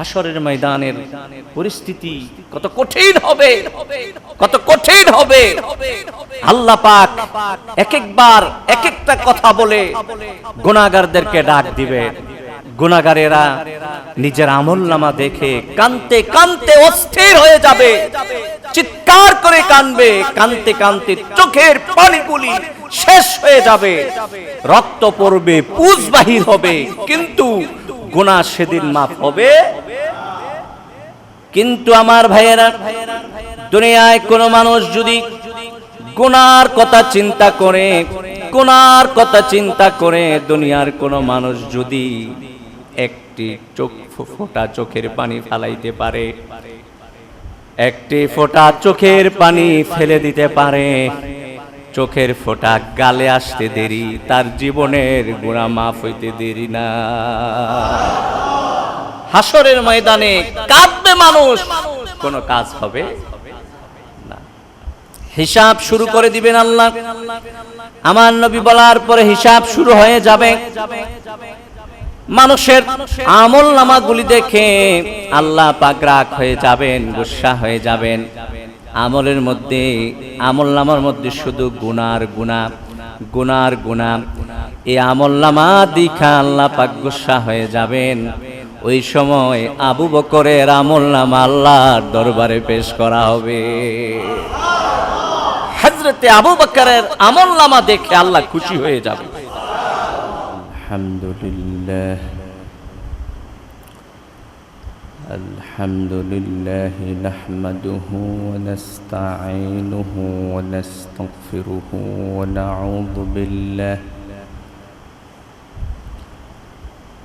হাসরের ময়দানের পরিস্থিতি কত কঠিন হবে, কত কঠিন হবে। আল্লাহ পাক এক একবার এক একটা কথা বলে গুনাহগারদেরকে ডাক দিবে। গুনাহগারেরা নিজের আমল নামা দেখে কানতে কানতে অস্থির হয়ে যাবে, চিৎকার করে কানবে, কানতে কানতে চোখের পানিগুলি শেষ হয়ে যাবে, রক্ত পড়বে, পুজ বাহির হবে, কিন্তু গুনাহ সেদিন মাফ হবে। কিন্তু আমার ভাইয়েরা, দুনিয়ায় কোনো মানুষ যদি গুনার কথা চিন্তা করে, গুনার কথা চিন্তা করে, দুনিয়ার কোনো মানুষ যদি একটি চোখ ফোটা চোখের পানি ফালাইতে পারে, একটি ফোঁটা চোখের পানি ফেলে দিতে পারে, চোখের ফোঁটা গালে আসতে দেরি, তার জীবনের গুণা মাফ হইতে দেরি না। হাসরের ময়দানে কাঁদবে মানুষ। কোন কাজ হবে? হিসাব শুরু করে দিবেন আল্লাহ। আমার নবী বলার পরে হিসাব শুরু হয়ে যাবে। মানুষের আমল নামাগুলি দেখে আল্লাহ পাক রাগ হয়ে যাবেন, গুসা হয়ে যাবেন। আমলের মধ্যে, আমল নামার মধ্যে শুধু গুনার গুণা গুনার গুণা। এই আমল নামা দীক্ষা আল্লাহ পাক গুসা হয়ে যাবেন। ওই সময় আবু বকরের আমল নামা আল্লাহর দরবারে পেশ করা হবে হজরতে আবু বকরের আমল নামা দেখে আল্লাহ খুশি হয়ে যাবে الحمد لله الحمد لله نحمده ونستعينه ونستغفره ونعوذ بالله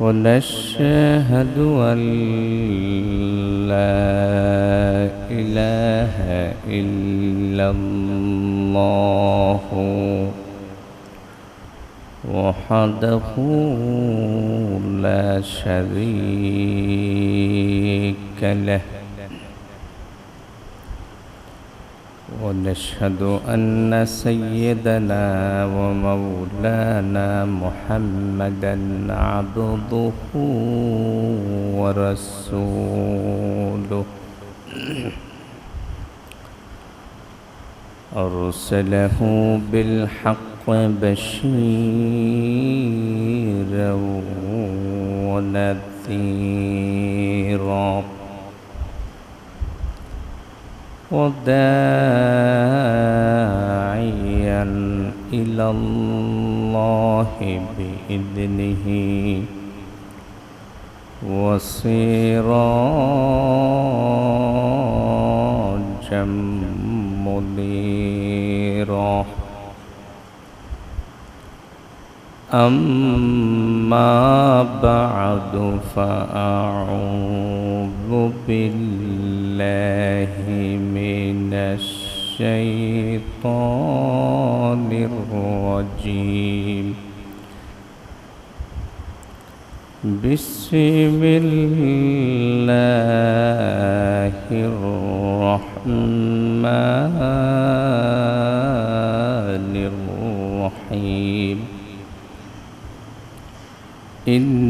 ونشهد أن لا إله إلا الله وحده لا شريك له. ونشهد أن سيدنا ومولانا محمدا عبده ورسوله. أرسله بالحق بشيرا ونذيرا. وداعيا إلى الله بإذنه وسراجا منيرا. أما بعد فأعوذ بالله من الشيطان الرجيم. بسم الله الرحمن الرحيم. إن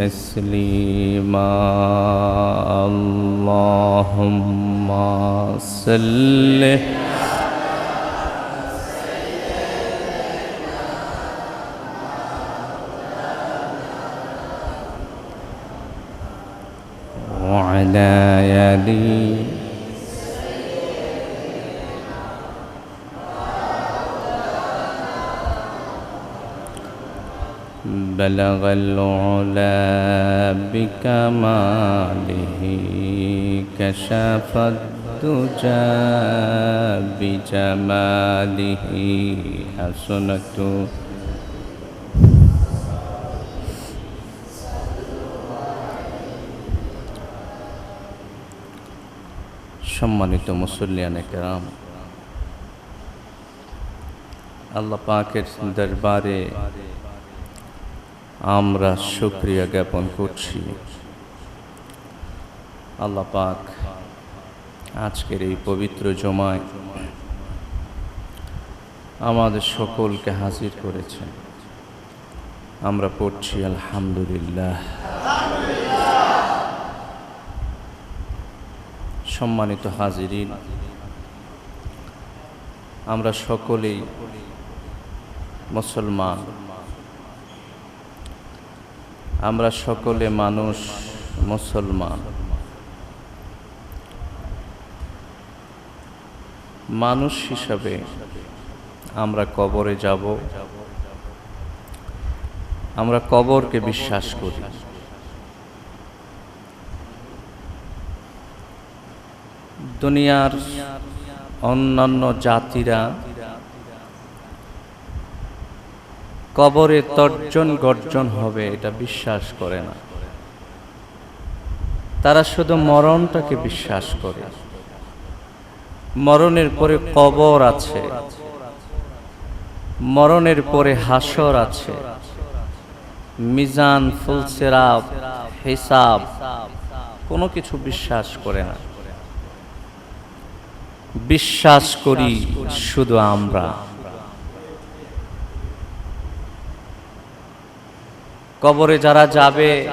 تسليما. اللهم صل. وعلى آله بلغ العلا بكماله كشف الدجى بجماله حسنت সম্মানিত মুসল্লিয়ান কেরাম আল্লাহ পাকের দরবারে আমরা শুক্রিয়া জ্ঞাপন করছি। আল্লাহ পাক আজকের এই পবিত্র জমায় আমাদের সকলকে হাজির করেছেন। আমরা পড়ছি, আলহামদুলিল্লাহ। সম্মানিত হাজিরিন, আমরা সকলেই মুসলমান। আমরা সকলে মানুষ মুসলমান। মানুষ হিসাবে আমরা কবরে যাব। আমরা কবরকে বিশ্বাস করি। দুনিয়ার অন্যান্য জাতিরা কবরে তর্জন গর্জন হবে, এটা বিশ্বাস করে না। তারা শুধু মরণটাকে বিশ্বাস করে। মরণের পরে কবর আছে। মরণের পরে হাসর আছে। মিজান ফুলসেরাব হিসাব, কোনো কিছু বিশ্বাস করে না। বিশ্বাস করি শুধু আমরা। কবরে যারা যাবে,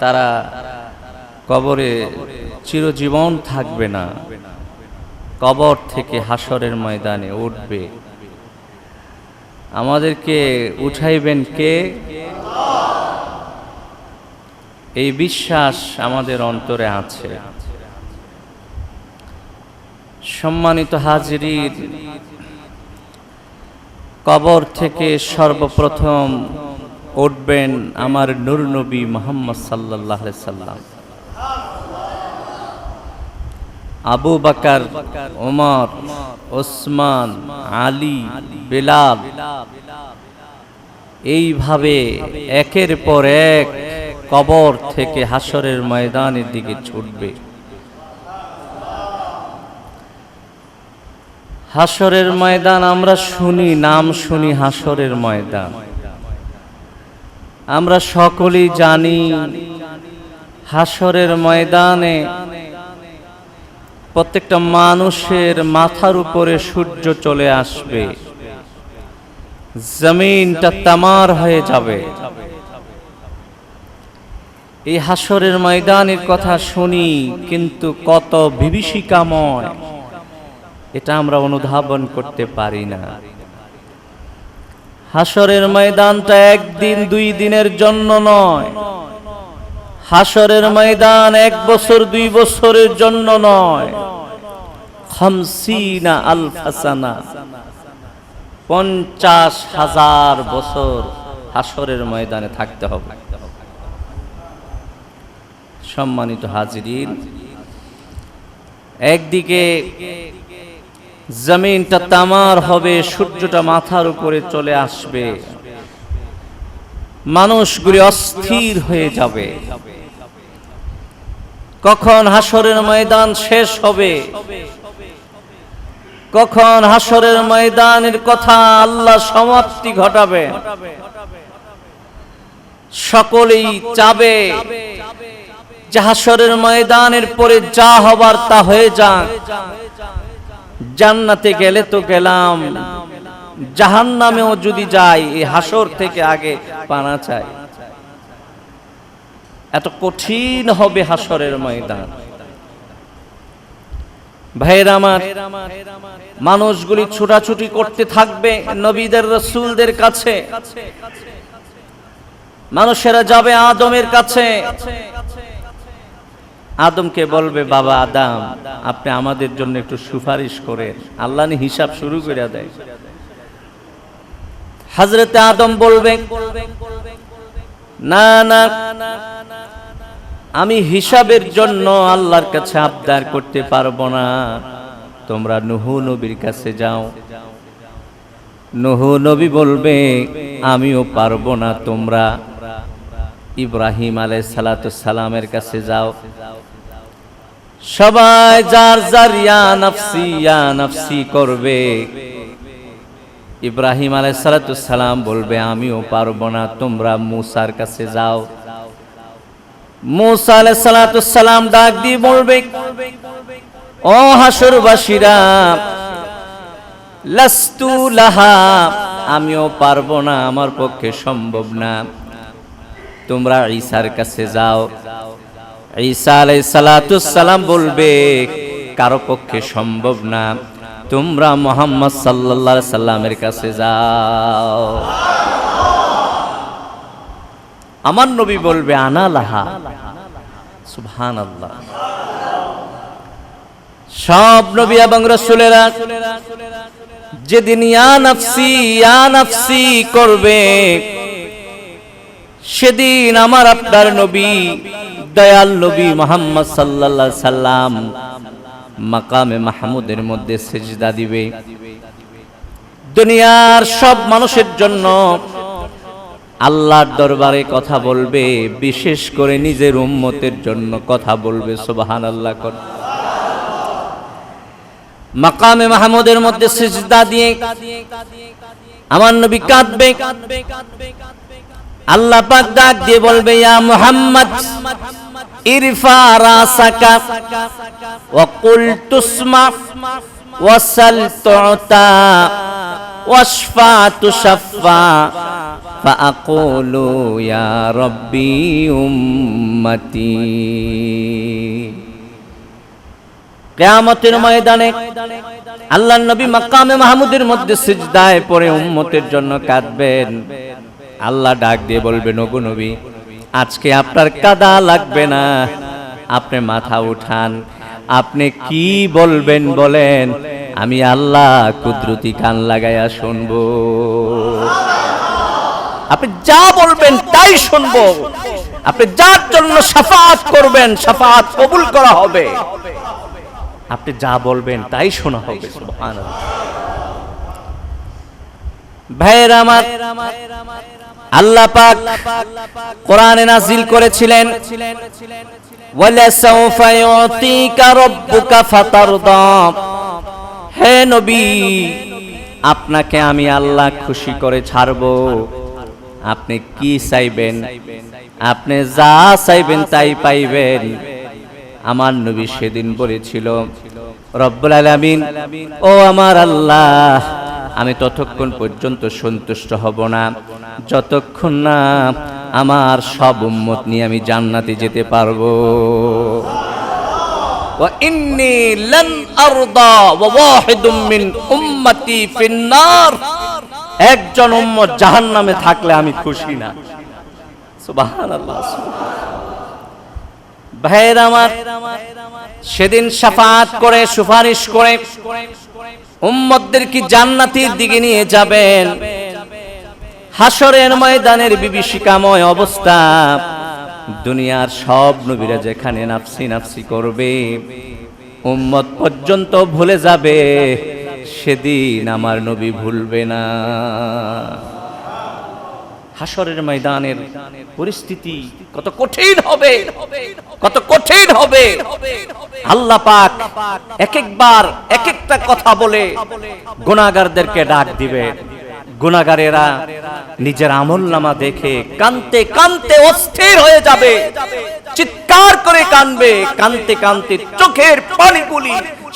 তারা কবরে চিরজীবন থাকবে না। কবর থেকে হাসরের ময়দানে উঠবে। আমাদেরকে উঠাইবেন কে? এই বিশ্বাস আমাদের অন্তরে আছে। সম্মানিত হাজিরির কবর থেকে সর্বপ্রথম উঠবেন আমার নূর নবী মোহাম্মদ সাল্লাহ সাল্লাম। আবু বাকার ওমর ওসমান আলী, বেলাল, এইভাবে একের পর এক কবর থেকে হাসরের ময়দানের দিকে ছুটবে। হাসরের ময়দান আমরা শুনি, নাম শুনি হাসরের ময়দান। আমরা সকলেই জানি হাসরের ময়দানে প্রত্যেকটা মানুষের মাথার উপরে সূর্য চলে আসবে। জমিনটা তামার হয়ে যাবে। এই হাসরের ময়দানের কথা শুনি কিন্তু কত বিভীষিকাময়, এটা আমরা অনুধাবন করতে পারি না। হাসরের ময়দানটা একদিন, দুই দিনের জন্য নয়। হাসরের ময়দান এক বছর, দুই বছরের জন্য নয়। আলফাসানা, পঞ্চাশ হাজার বছর হাসরের ময়দানে থাকতে হবে। সম্মানিত হাজিরিন, একদিকে জমিনটা তামার হবে, সূর্যটা মাথার উপরে চলে আসবে। মানুষগুলি অস্থির হয়ে যাবে। কখন হাসরের ময়দান শেষ হবে? কখন হাসরের ময়দানের কথা আল্লাহ সমাপ্তি ঘটাবে? সকলেই চাবে যে হাসরের ময়দানের পরে যা হবার তা হয়ে যাক। জান্নাতে গেলে তো গেলাম। জাহান নামেও যদি যাই, এই হাসর থেকে আগে পানা চাই। এত কঠিন হবে হাসরের ময়দান। ভাইয়ের আমার, মানুষগুলি ছোটাছুটি করতে থাকবে নবীদের, রসুলদের কাছে। মানুষেরা যাবে আদমের কাছে। আদমকে বলবে, বাবা আদাম, আপনি আমাদের জন্য একটু সুপারিশ করেন। আল্লাহ হিসাব শুরু করে দেয়। হাজরতে আদম বলবে, না না, আমি হিসাবের জন্য আল্লাহর কাছে আবদার করতে পারব না। তোমরা নুহু নবীর কাছে যাও। নুহু নবী বলবে, আমিও পারব না, তোমরা ইব্রাহিম আলাই সালামের কাছে যাও। সবাই যার যার ইয়া নাফসি করবে। ইব্রাহিম সালাম বলবে, আমিও পারব না, তোমরা মুসার কাছে যাও। মুসা সালাম ডাক দিয়ে বলবে, ও হাসরবাসীরা, লাস্তু লাহা, আমিও পারব না, আমার পক্ষে সম্ভব না। তোমরা ঈসার কাছে যাও। ঈসা আলাই সালাম বলবে, কারও পক্ষে সম্ভব না। তোমরা মোহাম্মদ আলাইহি সাল্লামের কাছে যাও। আমার নবী বলবে, আনা লাহা। সুবহান আল্লাহ সব নবী এবং রসুলেরা, যেদিন ইয়া নাফসি ইয়া নাফসি করবে, সেদিন আমার আপনার নবী মোহাম্মদ আলাইহি সাল্লাম মাকামে মাহমুদের মধ্যে সেজদা দিবে। দুনিয়ার সব মানুষের জন্য আল্লাহর দরবারে কথা বলবে, বিশেষ করে নিজের উম্মতের জন্য কথা বলবে সুবাহান আল্লাহ কর। মাকামে মাহমুদের মধ্যে সেজদা দিয়ে আমার নবী কাঁদবে। আল্লাহ পাক ডাক দিয়ে বলবে, ইয়া মুহাম্মদ, ইরফা রাসাকা, ওয়া কুল তুসমা, ওয়া সাল তুতা, ওয়াশফা তুশফা ফাকুলু ইয়া রাব্বি উম্মতি। কিয়ামতের ময়দানে আল্লাহর নবী মাকামে মাহমুদের মধ্যে সিজদায় পড়ে উম্মতের জন্য কাঁদবেন। আল্লাহ ডাক দিয়ে বলবেন, ওগো নবী, আজকে আপনার কাদা লাগবে না। আপনি মাথা উঠান। আপনি কি বলবেন বলেন? আমি আল্লাহ কুদরতি কান লাগাইয়া শুনব। আপনি যা বলবেন তাই শুনব। আপনি যার জন্য সাফাত করবেন, সাফাত কবুল করা হবে। আপনি যা বলবেন তাই শোনা হবে ভাইয়ের আমার আল্লাহ পাক কোরআনে নাজিল করেছিলেন, ওয়ালা সাউফা ইউতিকা রাব্বুকা ফাতারদা। হে নবী, আপনাকে আমি আল্লাহ খুশি করে ছাড়বো। আপনি কি চাইবেন? আপনি যা চাইবেন তাই পাইবেন। আমার নবী সেদিন বলেছিল, রব্বুল আলামিন, ও আমার আল্লাহ, আমি ততক্ষণ পর্যন্ত সন্তুষ্ট হব না। যতক্ষণ না আমার সব উম্মত নিয়ে আমি জান্নাতে যেতে পারবো وإني لن أرضى وواحد من أمتي في النار একজন উম্মত জাহান্নামে থাকলে আমি খুশি না সুবহানাল্লাহ ভাইয়ের আমার সেদিন সাফাত করে সুপারিশ করে উম্মতদের কি জান্নাতির দিকে নিয়ে যাবেন হাসরের ময়দানের বিভীষিকাময় অবস্থা। দুনিয়ার সব নবীরা যেখানে নাফসি নাফসি করবে, উম্মত পর্যন্ত ভুলে যাবে, সেদিন আমার নবী ভুলবে না। হাসরের ময়দানের পরিস্থিতি কত কঠিন হবে, কত কঠিন হবে। আল্লাহ পাক এক একবার এক একটা কথা বলে গুণাগারদেরকে ডাক দিবে। গুণাগারেরা নিজের আমল নামা দেখে কানতে কানতে অস্থির হয়ে যাবে। চিৎকার করে কানবে, কানতে কানতে চোখের পানিগুলি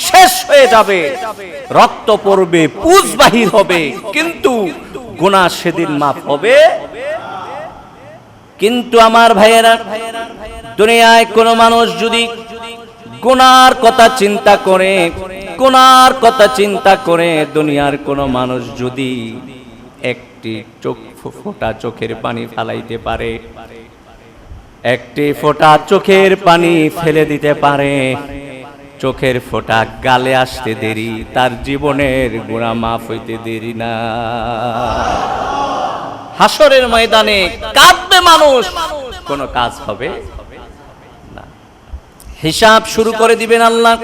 শেষ হয়ে যাবে। রক্ত পড়বে, পুজ বাহির হবে, কিন্তু গুণা সেদিন মাফ হবে। কিন্তু আমার ভাইয়েরা, দুনিয়ায় কোনো মানুষ যদি গুনার কথা চিন্তা করে, গুনার কথা চিন্তা করে, দুনিয়ার কোনো মানুষ যদি একটি চোখ ফোটা চোখের পানি ফালাইতে পারে। একটি ফোঁটা চোখের পানি ফেলে দিতে পারে। চোখের ফোঁটা গালে আসতে দেরি, তার জীবনের গুণা মাফ হইতে দেরি না। হাসরের ময়দানে কাঁদবে মানুষ, কোন কাজ হবে? হিসাব শুরু করে দিবেন আল্লাহ।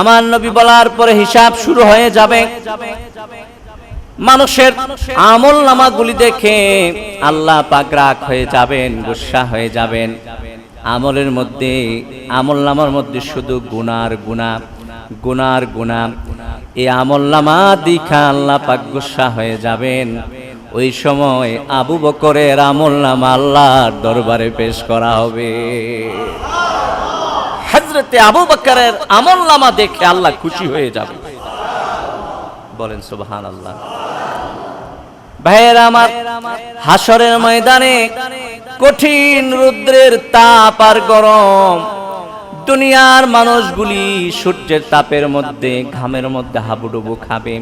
আমার নবী বলার পরে হিসাব শুরু হয়ে যাবে। মানুষের আমল নামাগুলি দেখে আল্লাহ পাক রাগ হয়ে যাবেন, গুসা হয়ে যাবেন। আমলের মধ্যে, আমল নামার মধ্যে শুধু গুনার গুণা গুনার গুণা। এই আমল নামা দীক্ষা আল্লাহ পাক গুসা হয়ে যাবেন। ওই সময় আবু বকরের আমল নামা আল্লাহর দরবারে পেশ করা হবে। হজরতে আবু বকরের আমল নামা দেখে আল্লাহ খুশি হয়ে যাবে। বলেন সুবহান আল্লাহ ভাইয়ের আমার হাসরের ময়দানে কঠিন রুদ্রের তাপ আর গরম। দুনিয়ার মানুষগুলি সূর্যের তাপের মধ্যে, ঘামের মধ্যে হাবুডুবু খাবে।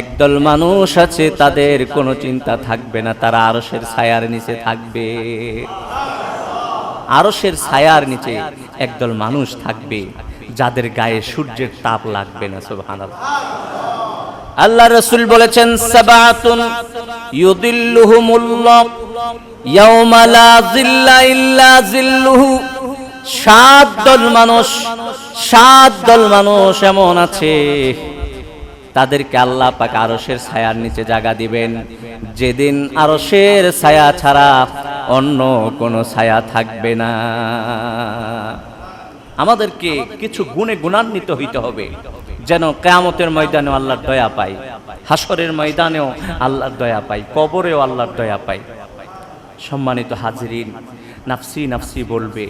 একদল মানুষ আছে, তাদের কোনো চিন্তা থাকবে না, তারা আরসের ছায়ার নিচে থাকবে। আরসের ছায়ার নিচে একদল মানুষ থাকবে, যাদের গায়ে সূর্যের তাপ লাগবে না, সুবহানাল্লাহ। আল্লাহ রসুল বলেছেন সাত দল মানুষ, সাত দল মানুষ এমন আছে। তাদেরকে আল্লাহ পাক আরশের ছায়ার নিচে জায়গা দিবেন। যেদিন আরশের ছায়া ছাড়া অন্য কোনো ছায়া থাকবে না। আমাদেরকে কিছু গুণে গুণান্বিত হইতে হবে। যেন কেয়ামতের ময়দানেও আল্লাহর দয়া পাই হাসরের ময়দানেও আল্লাহর দয়া পাই কবরেও আল্লাহর দয়া পাই সম্মানিত হাজিরিন, নাফসি নাফসি বলবে,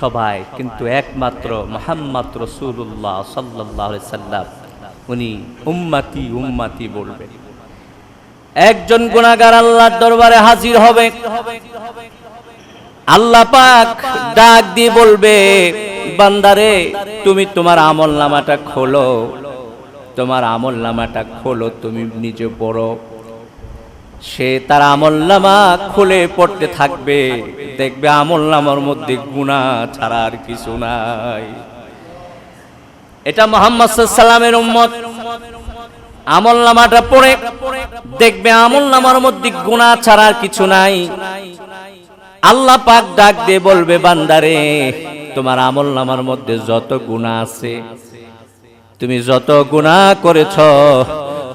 সবাই কিন্তু একমাত্র মোহাম্মদ রসুল্লাহ সাল্লাহ সাল্লাম, উনি উম্মাতি উম্মাতি বলবে। একজন গুণাগার আল্লাহর দরবারে হাজির হবে। আল্লাহ পাক ডাক দিয়ে বলবে বান্দারে, তুমি তোমার আমল নামাটা খোলো। তোমার আমল নামাটা খোলো, তুমি নিজে পড়ো। সে তার আমল নামা খুলে পড়তে থাকবে। দেখবে আমল নামার মধ্যে গুণা ছাড়া আর কিছু নাই। এটা মোহাম্মদ সাল্লামের উম্মত। আমল নামাটা পড়ে, দেখবে আমল নামার মধ্যে গুণা ছাড়া আর কিছু নাই। আল্লাহ পাক ডাক দিয়ে বলবে, বান্দারে তোমার আমল নামার মধ্যে যত গুণা আছে, তুমি যত গুণা করেছ,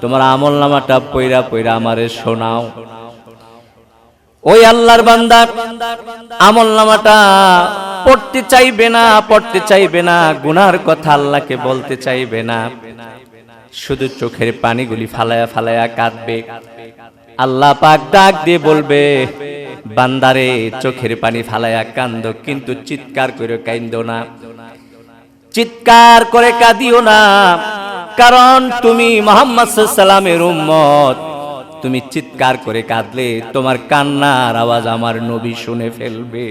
তোমার আমল নামাটা পইরা পইরা আমারে শোনাও। ওই আল্লাহর বান্দা আমল নামাটা পড়তে চাইবে না, পড়তে চাইবে না গুনার কথা আল্লাহকে বলতে চাইবে না। শুধু চোখের পানিগুলি ফালায়া ফালায়া কাঁদবে। আল্লাহ পাক ডাক দিয়ে বলবে, বান্দারে, চোখের পানি ফালায়া কান্দ, কিন্তু চিৎকার করে কাইন্দ না। চিৎকার করে কাঁদিও না, কারণ তুমি মোহাম্মদ সাল্লামের উম্মত। তুমি চিৎকার করে কাঁদলে, তোমার কান্নার আওয়াজ আমার নবী শুনে ফেলবে।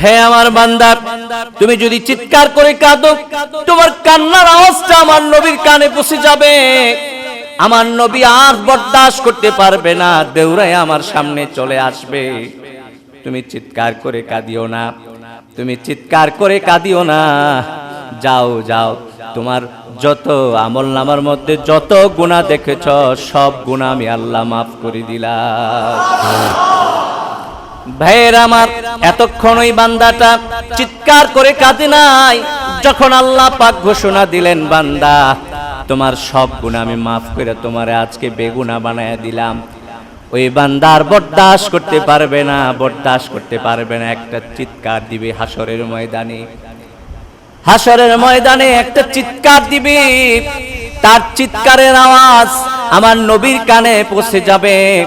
হে আমার বান্দার তুমি যদি চিৎকার করে কাঁদো, তোমার কান্নার আওয়াজটা আমার নবীর কানে পৌঁছে যাবে। আমার নবী আর বরদাস্ত করতে পারবে না, দেউরাই আমার সামনে চলে আসবে। তুমি চিৎকার করে কাঁদিও না, তুমি চিৎকার করে কাঁদিও না। যাও যাও, তোমার যত আমল নামার মধ্যে যত গুণা দেখেছ, সব গুণা আমি আল্লাহ মাফ করে দিলাম। ভাইয়ের আমার, এতক্ষণ ওই বান্দাটা চিৎকার করে কাঁদে নাই, যখন আল্লাহ পাক ঘোষণা দিলেন বান্দা তোমার সব গুণ আমি মাফ করে তোমার আজকে বেগুনা বানায় দিলাম। ওই বান্দার বরদাস করতে পারবে না বরদাস করতে পারবে না। একটা চিৎকার দিবে হাসরের ময়দানে। হাসরের ময়দানে একটা চিৎকার দিবে। তার চিৎকারের আওয়াজ আমার নবীর কানে পৌঁছে যাবে।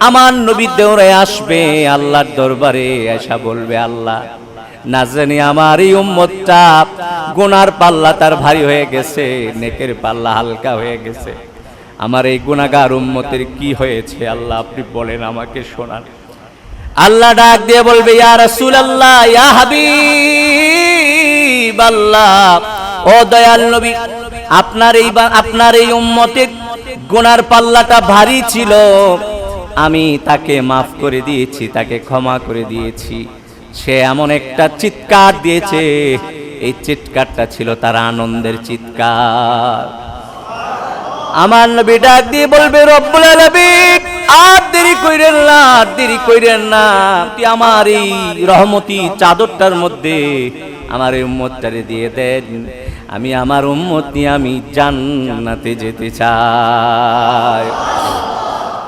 আমার নবী দেওরে আসবে, আল্লাহর দরবারে এসা বলবে, আল্লাহ না জানি আমার এই উম্মতটা, গুনার পাল্লা তার ভারী হয়ে গেছে, নেকের পাল্লা হালকা হয়ে গেছে। আমার এই গুনাগার উম্মতের কি হয়েছে আল্লাহ আপনি বলেন আমাকে শোনান। আল্লাহ ডাক দিয়ে বলবে, ইয়া রাসূলুল্লাহ, ইয়া হাবিব আল্লাহ ও দয়াল নবী, আপনার এই আপনার এই উম্মতের গুনার পাল্লাটা ভারী ছিল। আমি তাকে মাফ করে দিয়েছি, তাকে ক্ষমা করে দিয়েছি। সে এমন একটা চিৎকার দিয়েছে, এই চিৎকারটা ছিল তার আনন্দের চিৎকার। আমার নবী ডাক দিয়ে বলবে, রব্বুল আলামিন, আর দেরি কইরেন না, আর দেরি কইরেন না। তুই আমার এই রহমতি চাদরটার মধ্যে আমার এই উম্মতটারে দিয়ে দেন। আমি আমার উম্মত নিয়ে আমি জান্নাতে যেতে চাই।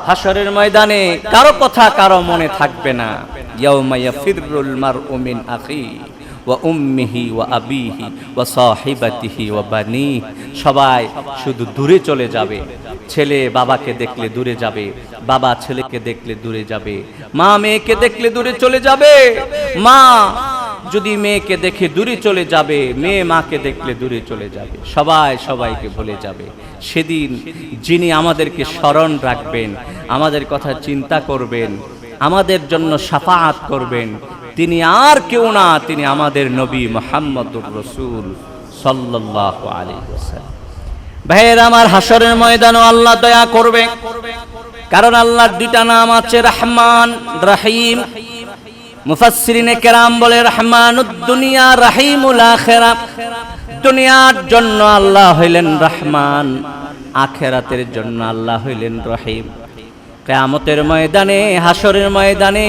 হাসরের ময়দানে কারও কথা কারও মনে থাকবে না। ইয়াউমা ইয়াফিরুল মারউ মিন আখি ওয়া উম্মিহি ওয়া আবিহি ওয়া সাহিবাতিহি ওয়া বানি সবাই শুধু দূরে চলে যাবে। ছেলে বাবাকে দেখলে দূরে যাবে। বাবা ছেলেকে দেখলে দূরে যাবে। মা মেয়েকে দেখলে দূরে চলে যাবে। মা যদি মেয়েকে দেখে দূরে চলে যাবে, মেয়ে মাকে দেখলে দূরে চলে যাবে, সবাই সবাইকে ভুলে যাবে। সেদিন যিনি আমাদেরকে স্মরণ রাখবেন, আমাদের কথা চিন্তা করবেন, আমাদের জন্য সাফাত করবেন, তিনি আর কেউ না, তিনি আমাদের নবী মোহাম্মদুর রসুল সাল্লাহ আলী ভাইয়ের, আমার হাসরের ময়দানও আল্লাহ দয়া করবে, কারণ আল্লাহর দুইটা নাম আছে রহমান, রহিম মুফাসসিরিনে কেরাম বলে দুনিয়া রাহিমুল আখেরা। দুনিয়ার জন্য আল্লাহ হইলেন রহমান, আখেরাতের জন্য আল্লাহ হইলেন রহিম। কেয়ামতের ময়দানে হাসরের ময়দানে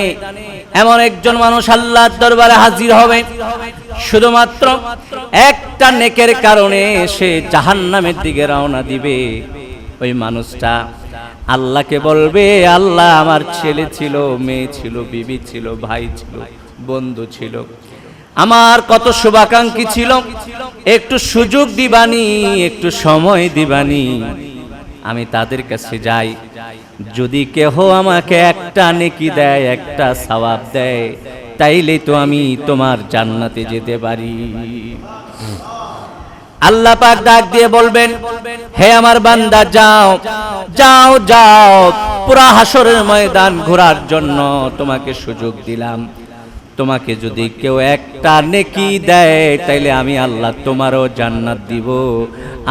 এমন একজন মানুষ আল্লাহর দরবারে হাজির হবে। শুধুমাত্র একটা নেকের কারণে সে জাহান্নামের দিকে রওনা দিবে। ওই মানুষটা আল্লাহকে বলবে, আল্লাহ আমার ছেলে ছিল, মেয়ে ছিল, বিবি ছিল, ভাই ছিল, বন্ধু ছিল। আমার কত শুভাকাঙ্ক্ষী ছিল। একটু সুযোগ দিবানি, একটু সময় দিবানি। আমি তাদের কাছে যাই। যদি কেহ আমাকে একটা নেকি দেয়, একটা সওয়াব দেয়, তাইলে তো আমি তোমার জান্নাতে যেতে পারি। আল্লাহ পাক ডাক দিয়ে বলবেন, হে আমার বান্দা, যাও যাও যাও, পুরা হাসরের ময়দান ঘোরার জন্য তোমাকে সুযোগ দিলাম। তোমাকে যদি কেউ একটা নেকি দেয়, তাইলে আমি আল্লাহ তোমারও জান্নাত দিব।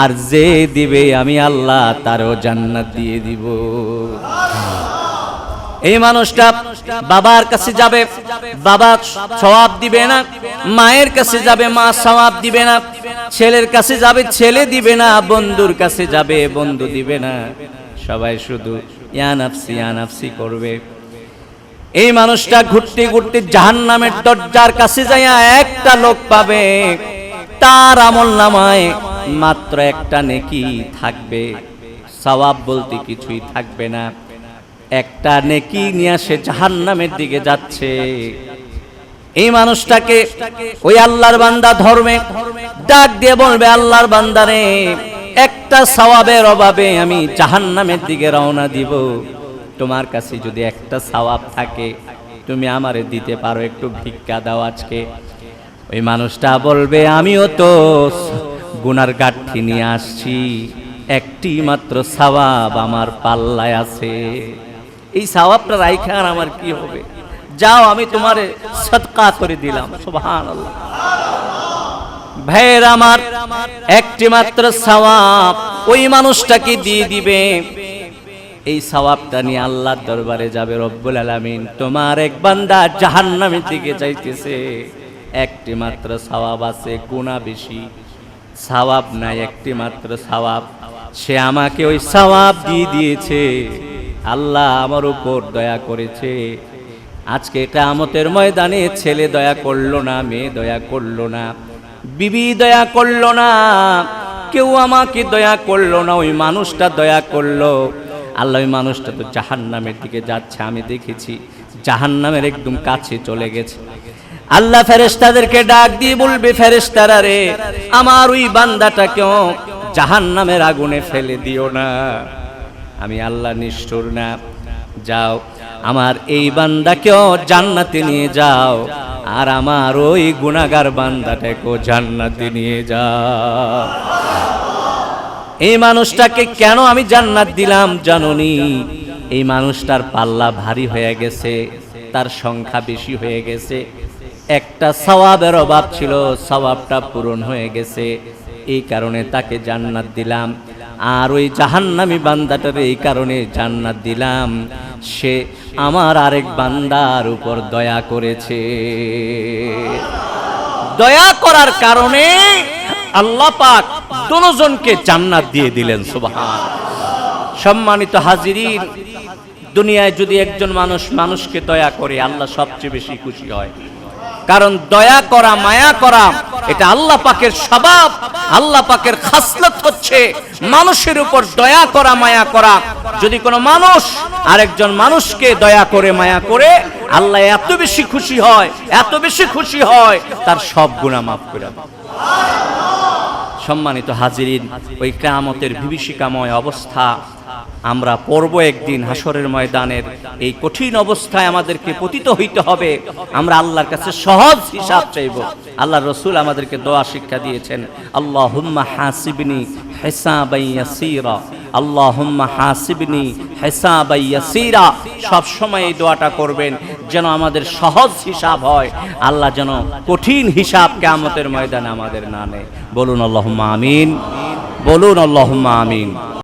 আর যে দিবে, আমি আল্লাহ তারও জান্নাত দিয়ে দিব। এই মানুষটা বাবার কাছে যাবে, বাবা সওয়াব দিবে না, মায়ের কাছে যাবে, মা সওয়াব দিবে না। ছেলের কাছে যাবে, ছেলে দিবে না, বন্ধুর কাছে যাবে, বন্ধু দিবে না। সবাই শুধু ইয়ানাফসি ইয়ানাফসি করবে। এই মানুষটা ঘুরতে ঘুরতে জাহান নামের দরজার কাছে যাইয়া একটা লোক পাবে। তার আমল নামায় মাত্র একটা নেকি থাকবে। সওয়াব বলতে কিছুই থাকবে না। একটা নেকি নিয়ে সে জাহান নামের দিকে যাচ্ছে। এই মানুষটাকে ওই আল্লাহর বান্দা ধর্মে ডাক দিয়ে বলবে, আল্লাহর বান্দারে, একটা সওয়াবের অভাবে আমি জাহান নামের দিকে রওনা দিব। তোমার কাছে যদি একটা সওয়াব থাকে, তুমি আমারে দিতে পারো একটু ভিক্ষা দাও আজকে। ওই মানুষটা বলবে, আমিও তো গুনার গাঠি নিয়ে আসছি, একটি মাত্র সওয়াব আমার পাল্লায় আছে। এই সওয়াবটা রাইখা আর আমার কি হবে? যাও, আমি তোমার সৎকা করে দিলাম। সুবহানাল্লাহ। ভাইয়ের আমার, একটি মাত্র সওয়াব, ওই মানুষটাকে দিয়ে দিবে? এই সওয়াবটা নিয়ে আল্লাহর দরবারে যাবে রব্বুল আলামিন। তোমার এক বান্দা জাহান্নামের দিকে যাইতেছে। একটি মাত্র সওয়াব আছে গুণা বেশি। সওয়াব নাই, একটি মাত্র সওয়াব। সে আমাকে ওই সওয়াব দিয়ে দিয়েছে। আল্লাহ আমার উপর দয়া করেছে। আজকে কামতের ময়দানে ছেলে দয়া করল না, মেয়ে দয়া করল না, বিবি দয়া করল না, কেউ আমাকে দয়া করল না, ওই মানুষটা দয়া করল। আল্লাহ ওই মানুষটা তো জাহান্নামের দিকে যাচ্ছে, আমি দেখেছি জাহান্নামের একদম কাছে চলে গেছে। আল্লাহ ফেরেস্তাদেরকে ডাক দিয়ে বলবে, ফেরেশতারা রে, আমার ওই বান্দাটা বান্দাটাকেও জাহান্নামের আগুনে ফেলে দিও না। আমি আল্লাহ নিষ্ঠুর না। যাও আমার এই বান্দাকেও জান্নাতে নিয়ে যাও। আর আমার ওই গুণাগার বান্দাটাকেও জান্নাতে নিয়ে যাও। এই মানুষটাকে কেন আমি জান্নাত দিলাম জাননি? এই মানুষটার পাল্লা ভারী হয়ে গেছে, তার সংখ্যা বেশি হয়ে গেছে। একটা সওয়াবের অভাব ছিল, সওয়াবটা পূরণ হয়ে গেছে। এই কারণে তাকে জান্নাত দিলাম। আর ওই জাহান্নামি বান্দাটার এই কারণে জান্নাত দিলাম। সে আমার আরেক বান্দার উপর দয়া করেছে। দয়া করার কারণে আল্লাহ পাক দুজনকে জান্নাত দিয়ে দিলেন, সুবহান। সম্মানিত হাজিরিন, দুনিয়ায় যদি একজন মানুষ মানুষকে দয়া করে, আল্লাহ সবচেয়ে বেশি খুশি হয়। কারণ দয়া করা, মায়া করা, এটা আল্লাহ পাকের স্বভাব আল্লাহ পাকের খাসলত হচ্ছে মানুষের উপর দয়া করা, মায়া করা যদি কোনো মানুষ আরেকজন মানুষকে দয়া করে, মায়া করে, আল্লাহ এত বেশি খুশি হয়, এত বেশি খুশি হয়, তার সব গুণা মাফ করে। সম্মানিত হাজিরিন, ওই কেয়ামতের বিভীষিকাময় অবস্থা আমরা পড়ব একদিন হাসরের ময়দানের। এই কঠিন অবস্থায় আমাদেরকে পতিত হইতে হবে। আমরা আল্লাহর কাছে সহজ হিসাব চাইব। আল্লাহ রসুল আমাদেরকে দোয়া শিক্ষা দিয়েছেন আল্লাহ হুম্মা হাসিবনি হেসাবাইয়াসিরা আল্লাহ হুম্মা হাসিবনি হেসাবাইয়াসিরা সব সময় এই দোয়াটা করবেন যেন আমাদের সহজ হিসাব হয়। আল্লাহ যেন কঠিন হিসাব কেয়ামতের ময়দানে আমাদের না নেয়। বলুন আল্লাহুম্মা আমিন। বলুন আল্লাহুম্মা আমিন।